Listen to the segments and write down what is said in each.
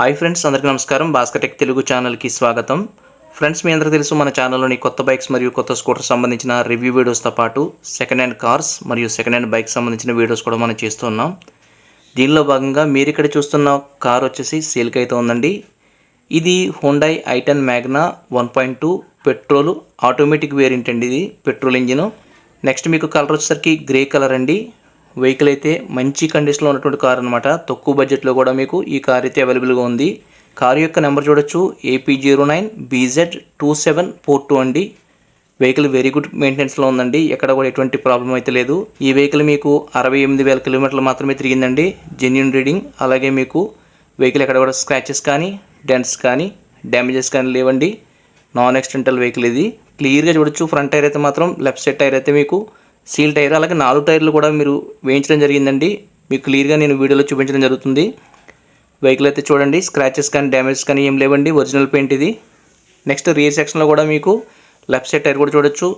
Hi friends అందరికీ నమస్కారం. Bhaskar tech Telugu ఛానల్కి స్వాగతం. ఫ్రెండ్స్ మీ అందరికీ తెలుసు మన ఛానల్లోని కొత్త బైక్స్ మరియు కొత్త స్కూటర్ సంబంధించిన రివ్యూ వీడియోస్తో పాటు సెకండ్ హ్యాండ్ కార్స్ మరియు సెకండ్ హ్యాండ్ బైక్ సంబంధించిన వీడియోస్ కూడా మనం చేస్తున్నాం దీనిలో భాగంగా మీరు ఇక్కడ చూస్తున్న కార్ వచ్చేసి సేల్కి అయితే ఉందండి. ఇది Hyundai i ten Magna one point two petrol automatic variant అండి ఇది పెట్రోల్ ఇంజిన్. నెక్స్ట్ మీకు కలర్ వచ్చేసరికి గ్రే కలర్ అండి. వెహికల్ అయితే మంచి కండిషన్లో ఉన్నటువంటి కార్ అనమాట తక్కువ బడ్జెట్లో కూడా మీకు ఈ కార్ అయితే అవైలబుల్గా ఉంది. కార్ యొక్క నెంబర్ చూడొచ్చు. AP zero nine BZ two seven four two అండి. వెహికల్ వెరీ గుడ్ మెయింటెనెన్స్లో ఉందండి. ఎక్కడ కూడా ఎటువంటి ప్రాబ్లం అయితే లేదు. ఈ వెహికల్ మీకు అరవై ఎనిమిది వేల కిలోమీటర్లు మాత్రమే తిరిగిందండి. జెన్యున్ రీడింగ్ అలాగే మీకు వెహికల్ ఎక్కడ కూడా స్క్రాచెస్ కానీ డెంట్స్ కానీ డ్యామేజెస్ కానీ లేవండి. నాన్ ఎక్స్టెంటల్ వెహికల్ ఇది క్లియర్గా చూడొచ్చు. ఫ్రంట్ టైర్ అయితే మాత్రం లెఫ్ట్ సైడ్ టైర్ అయితే మీకు సీల్ టైర్ అలాగే నాలుగు టైర్లు కూడా మీరు వేయించడం జరిగిందండి. మీకు క్లియర్గా నేను వీడియోలో చూపించడం జరుగుతుంది. వెహికల్ అయితే చూడండి స్క్రాచెస్ కానీ డ్యామేజెస్ కానీ ఏం లేవండి ఒరిజినల్ పెయింట్ ఇది. నెక్స్ట్ రియర్ సెక్షన్లో కూడా మీకు లెఫ్ట్ సైడ్ టైర్ కూడా చూడొచ్చు.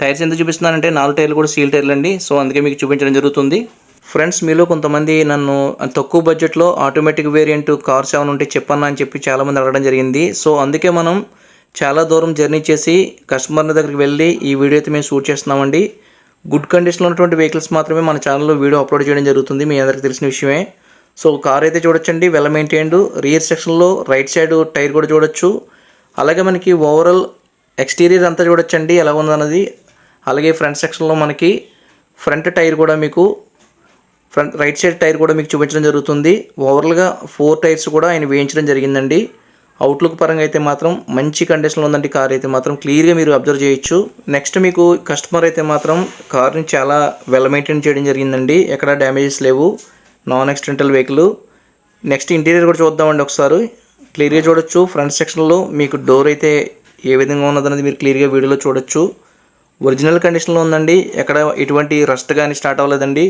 టైర్స్ ఎంత చూపిస్తున్నానంటే నాలుగు టైర్లు కూడా సీల్ టైర్లు అండి. సో అందుకే మీకు చూపించడం జరుగుతుంది. ఫ్రెండ్స్ మీలో కొంతమంది నన్ను తక్కువ బడ్జెట్లో ఆటోమేటిక్ వేరియంట్ కార్స్ ఏమైనా ఉంటే చెప్పన్నా అని చెప్పి చాలామంది అడగడం జరిగింది. సో అందుకే మనం చాలా దూరం జర్నీ చేసి కస్టమర్ల దగ్గరికి వెళ్ళి ఈ వీడియో అయితే మేము షూట్ చేస్తున్నామండి. గుడ్ కండిషన్లో ఉన్నటువంటి వెహికల్స్ మాత్రమే మన ఛానల్లో వీడియో అప్లోడ్ చేయడం జరుగుతుంది. మీ అందరికీ తెలిసిన విషయమే. సో కార్ అయితే చూడొచ్చండి. వెల్ మెయింటైన్డ్ రియర్ సెక్షన్లో రైట్ సైడ్ టైర్ కూడా చూడొచ్చు. అలాగే మనకి ఓవరాల్ ఎక్స్టీరియర్ అంతా చూడొచ్చండి. ఎలా ఉందన్నది. అలాగే ఫ్రంట్ సెక్షన్లో మనకి ఫ్రంట్ టైర్ కూడా మీకు ఫ్రంట్ రైట్ సైడ్ టైర్ కూడా మీకు చూపించడం జరుగుతుంది. ఓవరాల్గా ఫోర్ టైర్స్ కూడా ఆయన వేయించడం జరిగిందండి. అవుట్లుక్ పరంగా అయితే మాత్రం మంచి కండిషన్లో ఉందండి కార్ అయితే మాత్రం. క్లియర్గా మీరు అబ్జర్వ్ చేయొచ్చు. నెక్స్ట్ మీకు కస్టమర్ అయితే మాత్రం కార్ని చాలా వెల్ మెయింటైన్ చేయడం జరిగిందండి. ఎక్కడ డ్యామేజెస్ లేవు. Non accidental vehicle next interior కూడా చూద్దామండి ఒకసారి. క్లియర్గా చూడొచ్చు. ఫ్రంట్ సెక్షన్లో మీకు డోర్ అయితే ఏ విధంగా ఉన్నదనేది మీరు క్లియర్గా వీడియోలో చూడొచ్చు. ఒరిజినల్ కండిషన్లో ఉందండి. ఎక్కడ ఎటువంటి రస్ట్ కానీ స్టార్ట్ అవ్వలేదండి.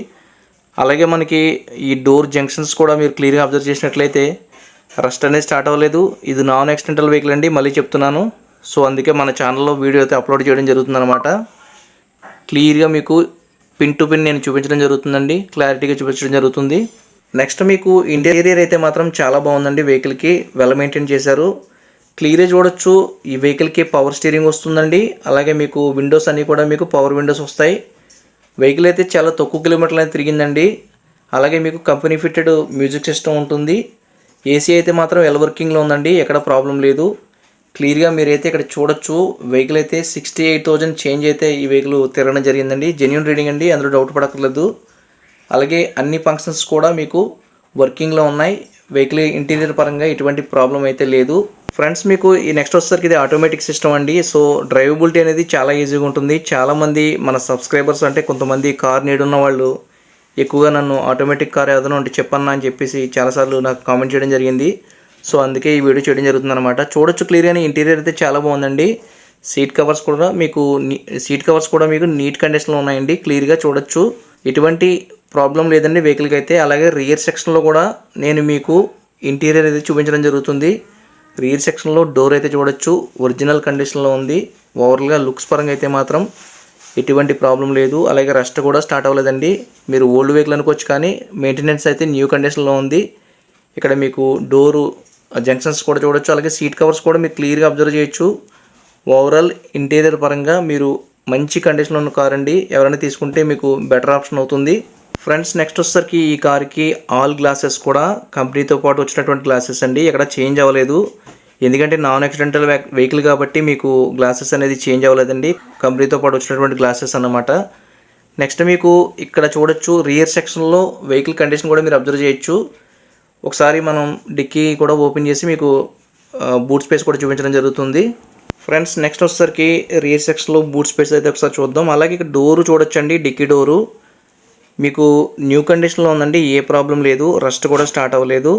అలాగే మనకి ఈ డోర్ జంక్షన్స్ కూడా మీరు క్లియర్గా అబ్జర్వ్ చేసినట్లయితే రస్ట్ అనేది స్టార్ట్ అవ్వలేదు. ఇది నాన్ యాక్సిడెంటల్ వెహికల్ అండి మళ్ళీ చెప్తున్నాను. సో అందుకే మన ఛానల్లో వీడియో అయితే అప్లోడ్ చేయడం జరుగుతుందన్నమాట. క్లియర్గా మీకు పిన్ టు పిన్ నేను చూపించడం జరుగుతుందండి. క్లారిటీగా చూపించడం జరుగుతుంది. నెక్స్ట్ మీకు ఇంటీరియర్ అయితే మాత్రం చాలా బాగుందండి వెహికల్కి. వెల్ మెయింటైన్ చేశారు. క్లియర్గా చూడొచ్చు ఈ వెహికల్కి పవర్ స్టీరింగ్ వస్తుందండి. అలాగే మీకు విండోస్ అన్నీ కూడా మీకు పవర్ విండోస్ వస్తాయి. వెహికల్ అయితే చాలా తక్కువ కిలోమీటర్లు అయితే తిరిగిందండి. అలాగే మీకు కంపెనీ ఫిట్టెడ్ మ్యూజిక్ సిస్టమ్ ఉంటుంది. ఏసీ అయితే మాత్రం ఎల్ వర్కింగ్లో ఉందండి ఎక్కడ ప్రాబ్లం లేదు. క్లియర్గా మీరైతే ఇక్కడ చూడొచ్చు. వెహికల్ అయితే సిక్స్టీ ఎయిట్ థౌజండ్ చేంజ్ అయితే ఈ వెహికల్ తిరగడం జరిగిందండి. జెన్యున్ రీడింగ్ అండి అందులో డౌట్ పడక్కర్లేదు. అలాగే అన్ని ఫంక్షన్స్ కూడా మీకు వర్కింగ్లో ఉన్నాయి. వెహికల్ ఇంటీరియర్ పరంగా ఎటువంటి ప్రాబ్లం అయితే లేదు. ఫ్రెండ్స్ మీకు ఈ నెక్స్ట్ వచ్చేసరికి ఇది ఆటోమేటిక్ సిస్టమ్ అండి. సో డ్రైవబిలిటీ అనేది చాలా ఈజీగా ఉంటుంది. చాలామంది మన సబ్స్క్రైబర్స్ అంటే కొంతమంది కార్ నీడున్న ఉన్న వాళ్ళు ఎక్కువగా నన్ను ఆటోమేటిక్ కార్ ఏదైనా ఉంటే చెప్పన్నా అని చెప్పేసి చాలాసార్లు నాకు కామెంట్ చేయడం జరిగింది. సో అందుకే ఈ వీడియో చేయడం జరుగుతుంది అనమాట చూడొచ్చు క్లియర్గానే ఇంటీరియర్ అయితే చాలా బాగుందండి. సీట్ కవర్స్ కూడా మీకు నీ- సీట్ కవర్స్ కూడా మీకు నీట్ కండిషన్లో ఉన్నాయండి. క్లియర్గా చూడొచ్చు. ఎటువంటి ప్రాబ్లం లేదండి వెహికల్కి అయితే అలాగే రియర్ సెక్షన్లో కూడా నేను మీకు ఇంటీరియర్ అయితే చూపించడం జరుగుతుంది. రియర్ సెక్షన్లో డోర్ అయితే చూడొచ్చు. ఒరిజినల్ కండిషన్లో ఉంది. ఓవరాల్గా లుక్స్ పరంగా అయితే మాత్రం ఎటువంటి ప్రాబ్లం లేదు. అలాగే రస్ట్ కూడా స్టార్ట్ అవ్వలేదండి. మీరు ఓల్డ్ వెహికల్ అనుకోవచ్చు కానీ మెయింటెనెన్స్ అయితే న్యూ కండిషన్లో ఉంది. ఇక్కడ మీకు డోరు జంక్షన్స్ కూడా చూడొచ్చు. అలాగే సీట్ కవర్స్ కూడా మీరు క్లియర్గా అబ్జర్వ్ చేయొచ్చు. ఓవరాల్ ఇంటీరియర్ పరంగా మీరు మంచి కండిషన్లో ఉన్న కార్ అండి. ఎవరైనా తీసుకుంటే మీకు బెటర్ ఆప్షన్ అవుతుంది. ఫ్రెండ్స్ నెక్స్ట్ వచ్చేసరికి ఈ కార్కి ఆల్ గ్లాసెస్ కూడా కంపెనీతో పాటు వచ్చినటువంటి గ్లాసెస్ అండి. ఎక్కడ చేంజ్ అవ్వలేదు. ఎందుకంటే నాన్ యాక్సిడెంటల్ వెహికల్ కాబట్టి మీకు గ్లాసెస్ అనేది చేంజ్ అవ్వలేదండి. కంపెనీతో పాటు వచ్చినటువంటి గ్లాసెస్ అన్నమాట. నెక్స్ట్ మీకు ఇక్కడ చూడొచ్చు రియర్ సెక్షన్లో వెహికల్ కండిషన్ కూడా మీరు అబ్జర్వ్ చేయొచ్చు. ఒకసారి మనం డిక్కీ కూడా ఓపెన్ చేసి మీకు బూట్ స్పేస్ కూడా చూపించడం జరుగుతుంది. ఫ్రెండ్స్ నెక్స్ట్ వచ్చేసరికి రియర్ సెక్షన్లో బూట్ స్పేస్ అయితే ఒకసారి చూద్దాం. అలాగే ఇక్కడ డోరు చూడొచ్చండి డిక్కీ డోరు. మీకు న్యూ కండిషన్లో ఉందండి ఏ ప్రాబ్లం లేదు రస్ట్ కూడా స్టార్ట్ అవ్వలేదు.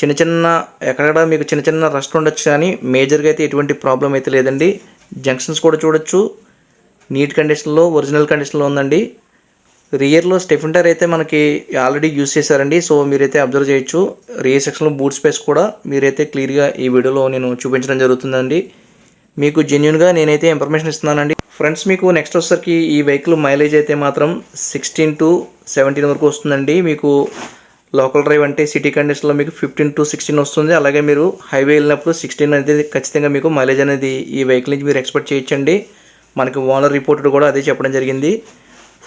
చిన్న చిన్న ఎక్కడెక్కడ మీకు చిన్న చిన్న రస్ట్ ఉండొచ్చు కానీ మేజర్గా అయితే ఎటువంటి ప్రాబ్లం అయితే లేదండి. జంక్షన్స్ కూడా చూడొచ్చు. నీట్ కండిషన్లో ఒరిజినల్ కండిషన్లో ఉందండి. రియర్లో స్టెఫిన్ టైర్ అయితే మనకి ఆల్రెడీ యూస్ చేశారండి. సో మీరైతే అబ్జర్వ్ చేయొచ్చు. రియర్ సెక్షన్లో బూట్ స్పేస్ కూడా మీరైతే క్లియర్గా ఈ వీడియోలో నేను చూపించడం జరుగుతుందండి. మీకు జెన్యున్గా నేనైతే ఇన్ఫర్మేషన్ ఇస్తున్నానండి. ఫ్రెండ్స్ మీకు నెక్స్ట్ వచ్చేసరికి ఈ వెహికల్ మైలేజ్ అయితే మాత్రం సిక్స్టీన్ టు సెవెంటీన్ వరకు వస్తుందండి. మీకు లోకల్ డ్రైవ్ అంటే సిటీ కండిషన్లో మీకు ఫిఫ్టీన్ టు సిక్స్టీన్ వస్తుంది. అలాగే మీరు హైవే వెళ్ళినప్పుడు సిక్స్టీన్ అనేది ఖచ్చితంగా మీకు మైలేజ్ అనేది ఈ వెహికల్ నుంచి మీరు ఎక్స్పెక్ట్ చేయొచ్చండి. మనకి ఓనర్ రిపోర్టెడ్ కూడా అదే చెప్పడం జరిగింది.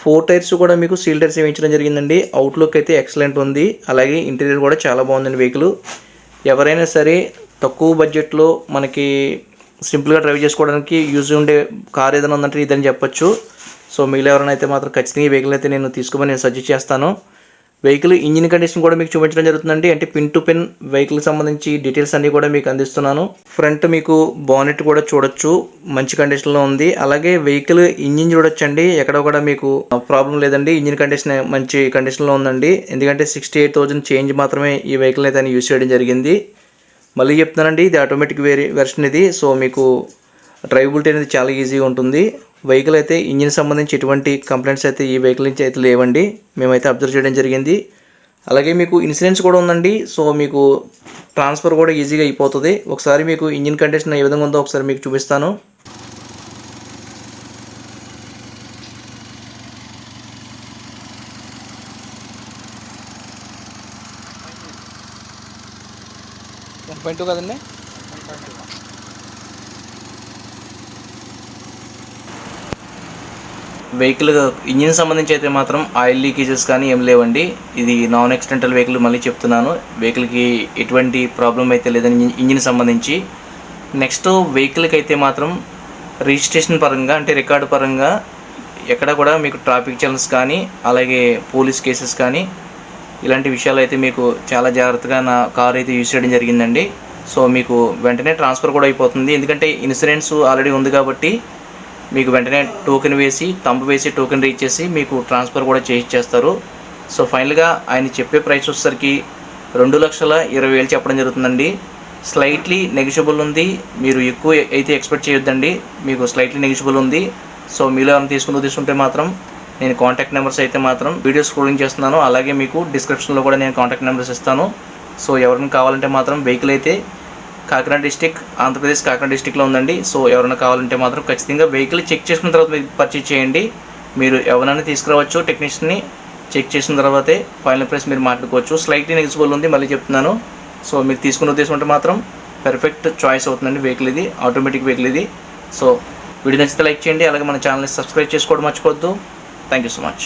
ఫోర్ టైర్స్ కూడా మీకు సీల్ టైర్స్ వేయించడం జరిగిందండి. అవుట్లుక్ అయితే ఎక్సలెంట్ ఉంది. అలాగే ఇంటీరియర్ కూడా చాలా బాగుందండి వెహికల్. ఎవరైనా సరే తక్కువ బడ్జెట్లో మనకి సింపుల్గా డ్రైవ్ చేసుకోవడానికి యూజ్ ఉండే కార్ ఏదైనా ఉందంటే ఇదని చెప్పొచ్చు. సో మీరు ఎవరైనా అయితే మాత్రం ఖచ్చితంగా ఈ వెహికల్ అయితే నేను తీసుకోమని నేను సజెస్ట్ చేస్తాను. వెహికల్ ఇంజిన్ కండిషన్ కూడా మీకు చూపించడం జరుగుతుందండి. అంటే పిన్ టు పిన్ వెహికల్ సంబంధించి డీటెయిల్స్ అన్నీ కూడా మీకు అందిస్తున్నాను. ఫ్రంట్ మీకు బానెట్ కూడా చూడొచ్చు. మంచి కండిషన్లో ఉంది. అలాగే వెహికల్ ఇంజిన్ చూడొచ్చండి. ఎక్కడ కూడా మీకు ప్రాబ్లం లేదండి. ఇంజిన్ కండిషన్ మంచి కండిషన్లో ఉందండి. ఎందుకంటే సిక్స్టీ ఎయిట్ థౌజండ్ చేంజ్ మాత్రమే ఈ వెహికల్ అయితే యూజ్ చేయడం జరిగింది. మళ్ళీ చెప్తున్నానండి ఇది ఆటోమేటిక్ వేరి వెర్షన్ ఇది. సో మీకు డ్రైవబిలిటీ అనేది చాలా ఈజీగా ఉంటుంది. వెహికల్ అయితే ఇంజిన్ సంబంధించి ఎటువంటి కంప్లైంట్స్ అయితే ఈ వెహికల్ నుంచి అయితే లేవండి. మేమైతే అబ్జర్వ్ చేయడం జరిగింది. అలాగే మీకు ఇన్సూరెన్స్ కూడా ఉందండి. సో మీకు ట్రాన్స్ఫర్ కూడా ఈజీగా అయిపోతుంది. ఒకసారి మీకు ఇంజిన్ కండిషన్ ఏ విధంగా ఉందో ఒకసారి మీకు చూపిస్తాను. వన్ పాయింట్ టూ కదండి? వెహికల్ ఇంజిన్ సంబంధించి అయితే మాత్రం ఆయిల్ లీకేజెస్ కానీ ఏం లేవండి. ఇది నాన్ ఎక్సిడెంటల్ వెహికల్ మళ్ళీ చెప్తున్నాను. వెహికల్కి ఎటువంటి ప్రాబ్లం అయితే లేదని ఇంజిన్ సంబంధించి. నెక్స్ట్ వెహికల్కి అయితే మాత్రం రిజిస్ట్రేషన్ పరంగా అంటే రికార్డు పరంగా ఎక్కడ కూడా మీకు ట్రాఫిక్ చలన్స్ కానీ అలాగే పోలీస్ కేసెస్ కానీ ఇలాంటి విషయాలు అయితే మీకు చాలా జాగ్రత్తగా నా కార్ అయితే యూజ్ చేయడం జరిగిందండి. సో మీకు వెంటనే ట్రాన్స్ఫర్ కూడా అయిపోతుంది. ఎందుకంటే ఇన్సూరెన్స్ ఆల్రెడీ ఉంది కాబట్టి మీకు వెంటనే టోకెన్ వేసి తంబు వేసి టోకెన్ రీచ్ చేసి మీకు ట్రాన్స్ఫర్ కూడా చేయించేస్తారు సో ఫైనల్గా ఆయన చెప్పే ప్రైస్ వచ్చేసరికి రెండు లక్షల ఇరవై వేలు చెప్పడం జరుగుతుందండి. స్లైట్లీ నెగిషియబుల్ ఉంది. మీరు ఎక్కువ అయితే ఎక్స్పెక్ట్ చేయొద్దండి. మీకు స్లైట్లీ నెగిషియబుల్ ఉంది. సో మీలో ఏమైనా తీసుకుంటూ తీసుకుంటే మాత్రం నేను కాంటాక్ట్ నెంబర్స్ అయితే మాత్రం వీడియో స్క్రోలింగ్ చేస్తున్నాను. అలాగే మీకు డిస్క్రిప్షన్లో కూడా నేను కాంటాక్ట్ నెంబర్స్ ఇస్తాను. సో ఎవరిని కావాలంటే మాత్రం వెహికల్ అయితే కాకినాడ డిస్టిక్ ఆంధ్రప్రదేశ్ కాకినాడ డిస్టిక్లో ఉందండి. సో ఎవరైనా కావాలంటే మాత్రం ఖచ్చితంగా వెహికల్ చెక్ చేసుకున్న తర్వాత మీరు పర్చేజ్ చేయండి. మీరు ఎవరైనా తీసుకురావచ్చు టెక్నీషియన్ని చెక్ చేసిన తర్వాతే ఫైనల్ ప్రైస్ మీరు మాట్లాడుకోవచ్చు స్లైట్లీ నెగిజిబుల్ ఉంది మళ్ళీ చెప్తున్నాను. సో మీరు తీసుకున్న ఉద్దేశం ఉంటే మాత్రం పెర్ఫెక్ట్ చాయిస్ అవుతుందండి వెహికల్ ఇది ఆటోమేటిక్ వెహికల్ ఇది. సో వీడియో నచ్చితే లైక్ చేయండి. అలాగే మన ఛానల్ని సబ్స్క్రైబ్ చేసుకోవడం మర్చిపోవద్దు. Thank you so much